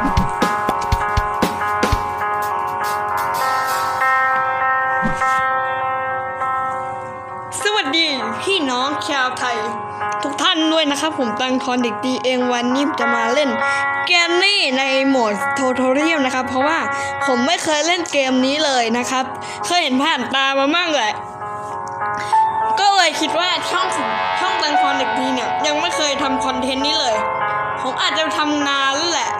สวัสดีพี่น้องชาวไทย ทุกท่านด้วยนะครับผมตังทอนเด็กดีเองวันนี้จะมาเล่นเกมนี้ในโหมดโททอเรียลนะครับ เพราะว่าผมไม่เคยเล่นเกมนี้เลยนะครับ เคยเห็นผ่านตามามั่งแหละก็เลยคิดว่าช่องช่องตังทอนเด็กดีเนี่ย ยังไม่เคยทำคอนเทนต์นี้เลย ผมอาจจะทำนานแล้วแหละ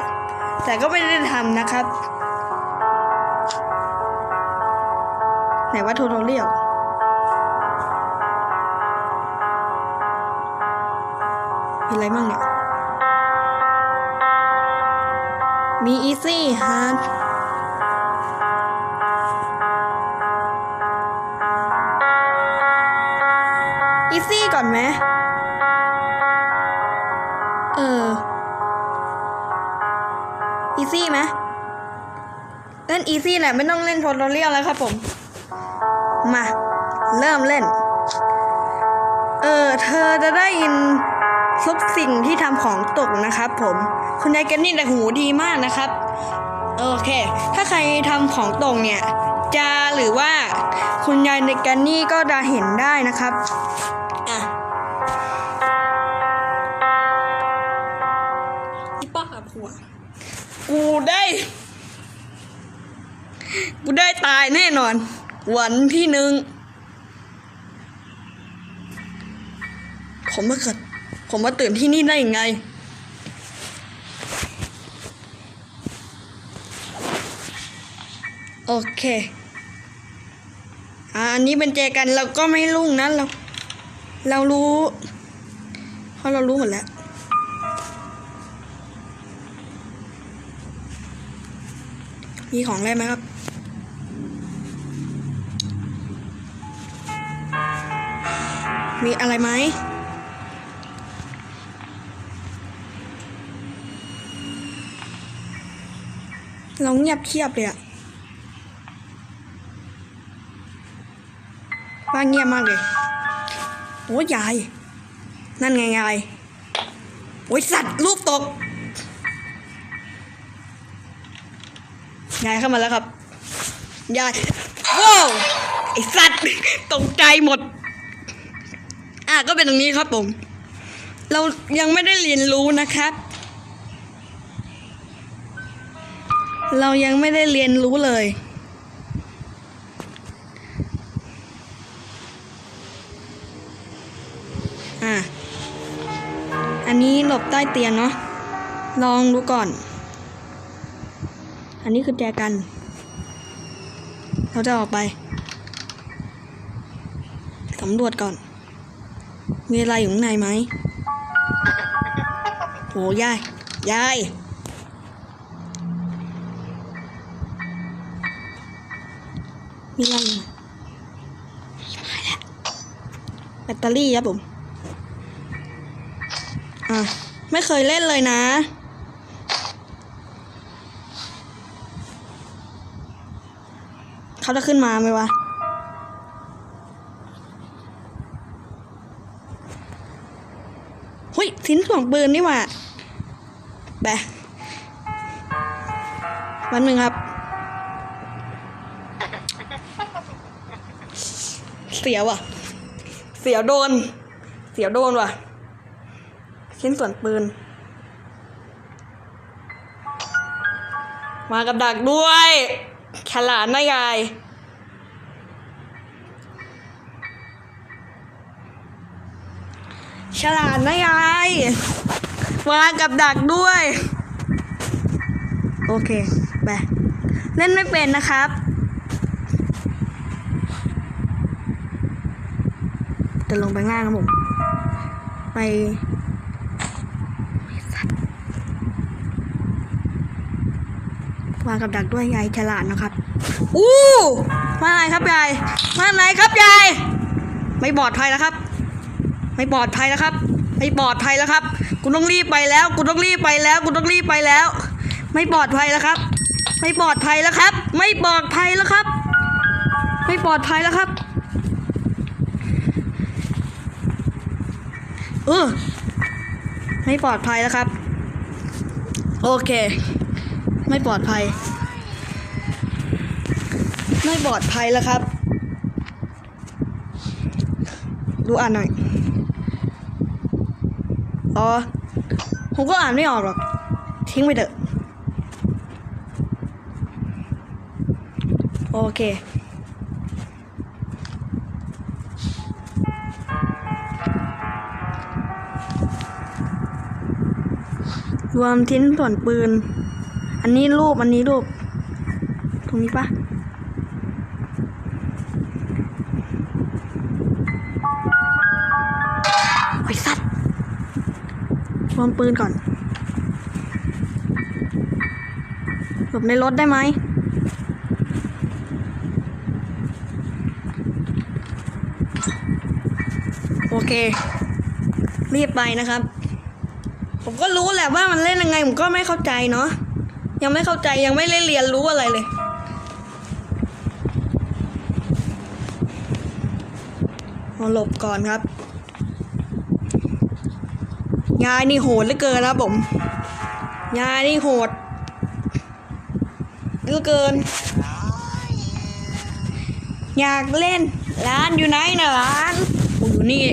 แต่ก็ไม่ได้ทำนะครับ ไหนว่าโททอเรียลมีอะไรบ้างเนี่ย มี easy hard อีซี่ก่อนไหม ซี่ไหมเล่นอีซี่แหละไม่ต้องเล่นโทรเรียลแล้วครับผม มา เริ่มเล่น เออ เธอจะได้ยินทุกสิ่งที่ทำของตกนะครับผม คุณยายแกนนี่แต่หูดีมากนะครับ โอเค ถ้าใครทำของตกเนี่ย จะหรือว่าคุณยายในแกนนี่ก็จะเห็นได้นะครับ กูได้ กูได้ตายแน่นอน วันที่หนึ่งผมมาเกิด ผมมาตื่นที่นี่ได้ยังไง โอเค อันนี้เป็นเจกันเราก็ไม่รุ่งนะเรา เรารู้ เพราะเรารู้หมดแล้ว มีของอะไรไหมครับ มีอะไรไหมเราเงียบเทียบเลยอะบ้านเงียบมากเลย โอ้ยยาย นั่นไงยาย โอ้ยสัตว์รูปตก ยายเข้ามาแล้วครับ ยายว้าวไอสัตว์ตกใจหมด อะก็เป็นตรงนี้ครับผม เรายังไม่ได้เรียนรู้นะครับ เรายังไม่ได้เรียนรู้เลยอะอันนี้หลบใต้เตียงเนาะ ลองดูก่อน อันนี้คือแจกัน เราจะออกไปสำรวจก่อน มีอะไรอยู่ข้างในไหมโหยาย ยาย มีอะไรอยู่มาแล้วแบตเตอรี่ครับผม อะ ไม่เคยเล่นเลยนะ เขาจะขึ้นมาไหมวะ หุยชิ้นส่วนปืนนี่ว่าแบะวันหนึ่งครับ เสียวอะ เสียวโดน เสียวโดนว่ะชิ้นส่วนปืน มากับดักด้วย ฉลาดนะยาย ฉลาดนะยายมางกับดักด้วย โอเค ไป เล่นไม่เป็นนะครับจะลงไปง่ายครับผม ไป วางกับดักด้วยยายฉลาดนะครับ อู้มาไหนครับยายมาไหนครับยายไม่ปลอดภัยแล้วครับ ไม่ปลอดภัยแล้วครับ ไม่ปลอดภัยแล้วครับ กูต้องรีบไปแล้ว กูต้องรีบไปแล้ว กูต้องรีบไปแล้ว ไม่ปลอดภัยแล้วครับ ไม่ปลอดภัยแล้วครับ ไม่ปลอดภัยแล้วครับ ไม่ปลอดภัยแล้วครับ เออไม่ปลอดภัยแล้วครับ โอเค ไม่ปลอดภัย ไม่ปลอดภัยแล้วครับ ดูอ่านหน่อย อ๋อ ผมก็อ่านไม่ออกหรอก ทิ้งไปเถอะ โอเครวมชิ้นส่วนปืน อันนี้รูป อันนี้รูป ตรงนี้ปะไอ้สัตว์รวมปืนก่อนหลบในรถได้ไหมโอเค รีบไปนะครับ ผมก็รู้แหละว่ามันเล่นยังไง ผมก็ไม่เข้าใจเนาะ ยังไม่เข้าใจยังไม่ได้เรียนรู้อะไรเลยเอหลบก่อนครับยายนี่โหดเหลือเกินครับผมยายนี่โหดเหลือเกิน อยากเล่นร้านอยู่ไหนนะร้านอยู่นี่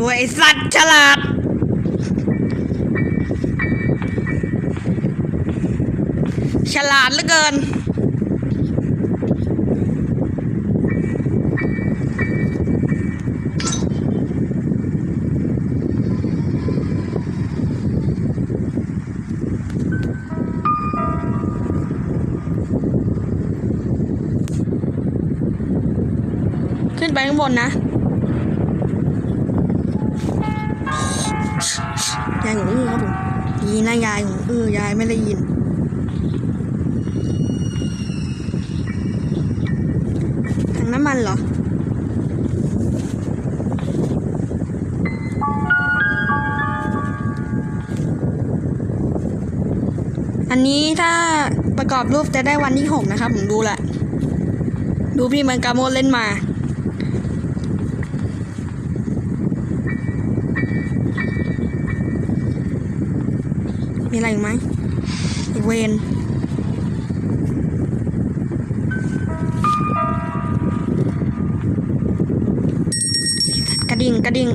ด้วยไอสัตว์ฉลาดฉลาดเหลือเกิน ขึ้นไปข้างบนนะ ผมยีนะยายของอื้อยายไม่ได้ยิน ถังน้ำมันเหรออันนี้ถ้าประกอบรูปจะได้วันที่หกนะครับผมดูแหละ ดูพี่มันกาโมเล่นมา มีอะไรอีกไหมอีกเวนกระดิ่งกระดิ่ง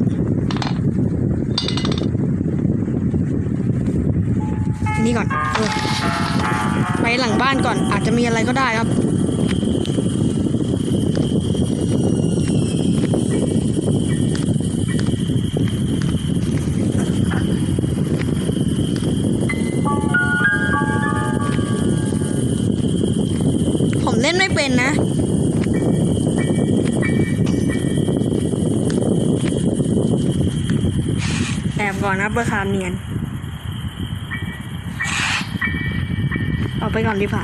นี่ก่อนออไปหลังบ้านก่อนอาจจะมีอะไรก็ได้ครับ เป็นนะแอบก่อนนะเพื่อคามเนียนเอาไปก่อนดีกว่า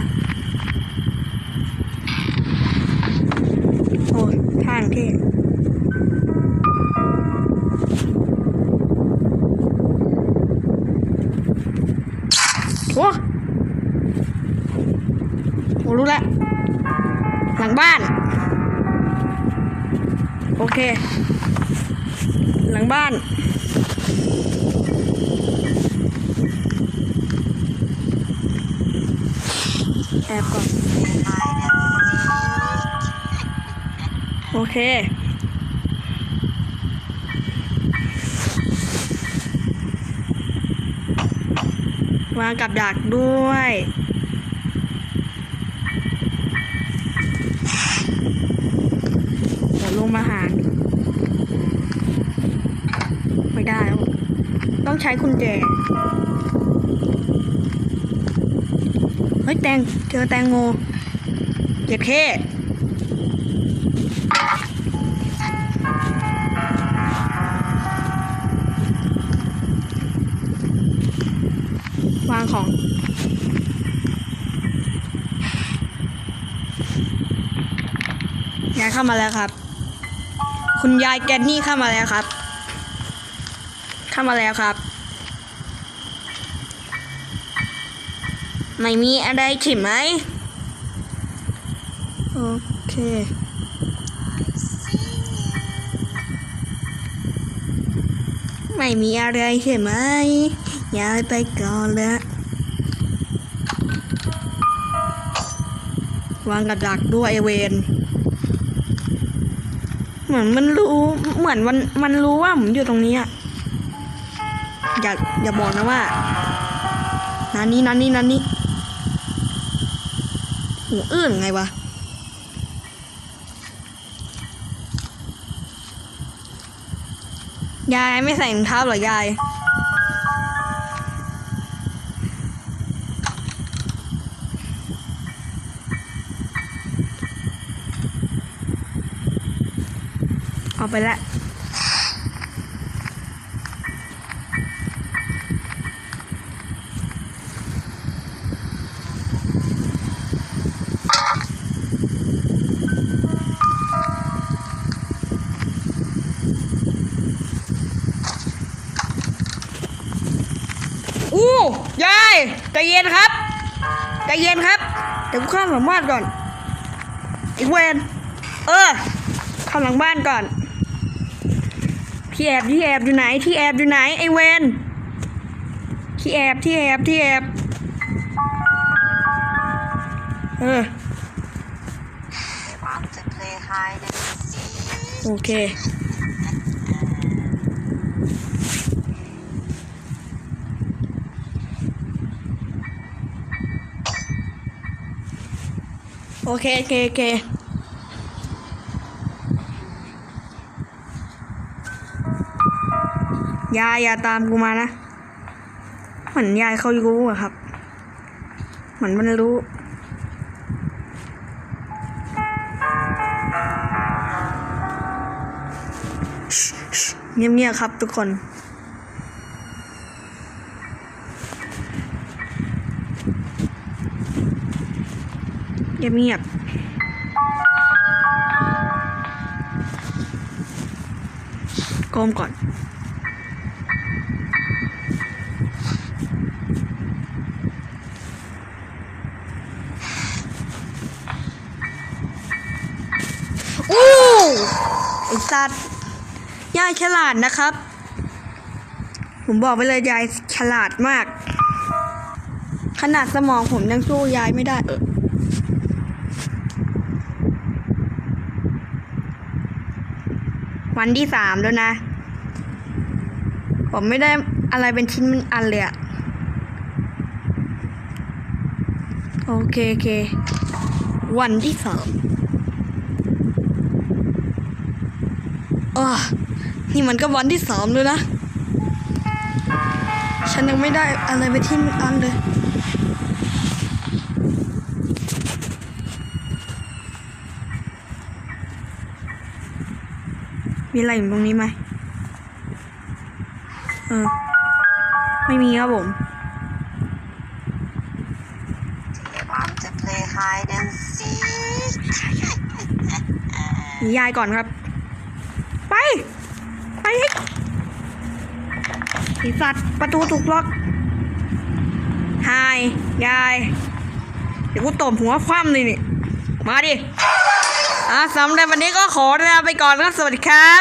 โอ้ทางที่โอ้โหรู้แล้ว หลังบ้าน โอเค หลังบ้าน แอบก่อน โอเควางกับดักด้วย เดี๋ยวลงมาหาร ไม่ได้แล้ว ต้องใช้กุญแจเฮ้ยแตงเจอแตงโมเจ็บเข้วางของยายเข้ามาแล้วครับ คุณยายแกนนี่เข้ามาแล้วครับามาแล้วครับ ไม่มีอะไรใช่ไหม โอเค ไม่มีอะไรใช่ไหม ย้ายไปก่อนละวางกับดักด้วยไอเวนเหมือนมันรู้ เหมือนมันมันรู้ว่าผมอยู่ตรงนี้อะ อย่าอย่าบอกนะว่านันนี้นันนี้นันนี้หูอื้นไงวะยายไม่ใส่รองเท้าหรอยายเอาไปละ ใจเย็นครับใจเย็นครับเดี๋ยวกูเข้าหลังบ้านก่อนอีกเวนเออเข้าหลังบ้านก่อนที่แอบที่แอบอยู่ไหนที่แอบอยู่ไหนไอเวนที่แอบที่แอบที่แอบเออ want to play hide and seek. โอเค อเคโอเคโอเคยายอย่าตามกูมานะ เหมือนยายเขารู้อะครับ เหมือนมันรู้เงียบๆครับทุกคน เงียบๆก้มก่อนอู้ไอสัตว์ยายฉลาดนะครับ ผมบอกไปเลยยายฉลาดมาก ขนาดสมองผมยังสู้ยายไม่ได้เออ วันที่สามแล้วนะ ผมไม่ได้อะไรเป็นชิ้นเป็นอันเลยอะโอเคโอเค วันที่สามอ๋อนี่มันก็วันที่สามเลยนะ ฉันยังไม่ได้อะไรไปที่อันเลย มีอะไรอยู่ตรงนี้ไหมเออ ไม่มีครับผมหนียายก่อนครับ ไป ไปให้ไอสัตว์ประตูถูกล็อกหายยาย เดี๋ยวกูตบหัวคว่ำเลยนี่ มาดิอะสำหรับวันนี้ก็ขอลาไปก่อนครับ สวัสดีครับ